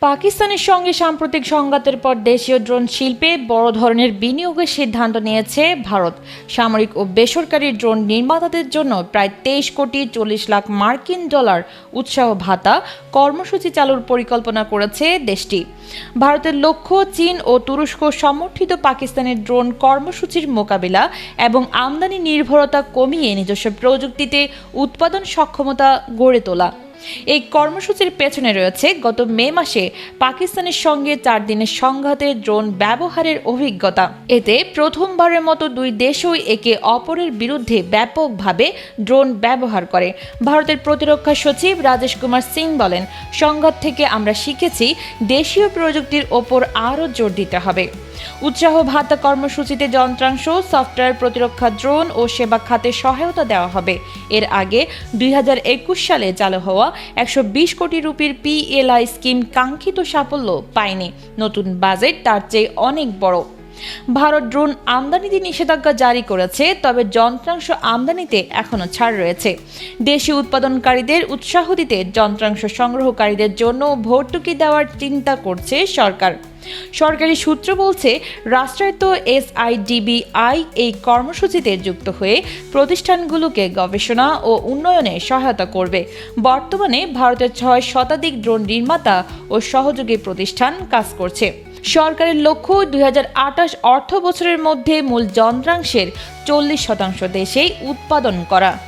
পাকিস্তানের সঙ্গে সাম্প্রতিক সংঘাতের পর দেশীয় ড্রোন শিল্পে বড় ধরনের বিনিয়োগের সিদ্ধান্ত নিয়েছে ভারত। সামরিক ও বেসরকারি ড্রোন নির্মাতাদের জন্য প্রায় তেইশ কোটি চল্লিশ লাখ মার্কিন ডলার উৎসাহ ভাতা কর্মসূচি চালুর পরিকল্পনা করেছে দেশটি। ভারতের লক্ষ্য চীন ও তুরস্ক সমর্থিত পাকিস্তানের ড্রোন কর্মসূচির মোকাবিলা এবং আমদানি নির্ভরতা কমিয়ে নিজস্ব প্রযুক্তিতে উৎপাদন সক্ষমতা গড়ে তোলা। এই কর্মসূচির পেছনে রয়েছে গত মে মাসে পাকিস্তানের সঙ্গে চার দিনের সংঘাতে ড্রোন ব্যবহারের অভিজ্ঞতা। এতে প্রথমবারের মতো দুই দেশই একে অপরের বিরুদ্ধে ব্যাপকভাবে ড্রোন ব্যবহার করে। ভারতের প্রতিরক্ষা সচিব রাজেশ কুমার সিং বলেন, সংঘাত থেকে আমরা শিখেছি দেশীয় প্রযুক্তির ওপর আরও জোর দিতে হবে। উৎসাহ ভাতা কর্মসূচিতে যন্ত্রাংশ, সফটওয়্যার প্রতিরক্ষা ড্রোন ও সেবা খাতে সহায়তা দেওয়া হবে। এর আগে দুই হাজার একুশ সালে চালু হওয়া একশো বিশ কোটি রুপির পিএলআই স্কিম কাঙ্ক্ষিত সাফল্য পায়নি। নতুন বাজেট তার চেয়ে অনেক বড়। ভারত ড্রোন আমদানিতে নিষেধাজ্ঞা জারি করেছে, তবে যন্ত্রাংশ আমদানিতে এখনও ছাড় রয়েছে। দেশি উৎপাদনকারীদের উৎসাহ দিতে যন্ত্রাংশ সংগ্রহকারীদের জন্য ভর্তুকি দেওয়ার চিন্তা করছে সরকার। সরকারি সূত্র বলছে, রাষ্ট্রায়ত্ত এসআইডিবিআই এই কর্মসূচিতে যুক্ত হয়ে প্রতিষ্ঠানগুলোকে গবেষণা ও উন্নয়নে সহায়তা করবে। বর্তমানে ভারতের ছয় শতাধিক ড্রোন নির্মাতা ও সহযোগী প্রতিষ্ঠান কাজ করছে। সরকারের লক্ষ্য, দুই হাজার আঠাশ অর্থ বছরের মধ্যে মূল যন্ত্রাংশের চল্লিশ শতাংশ দেশেই উৎপাদন করা।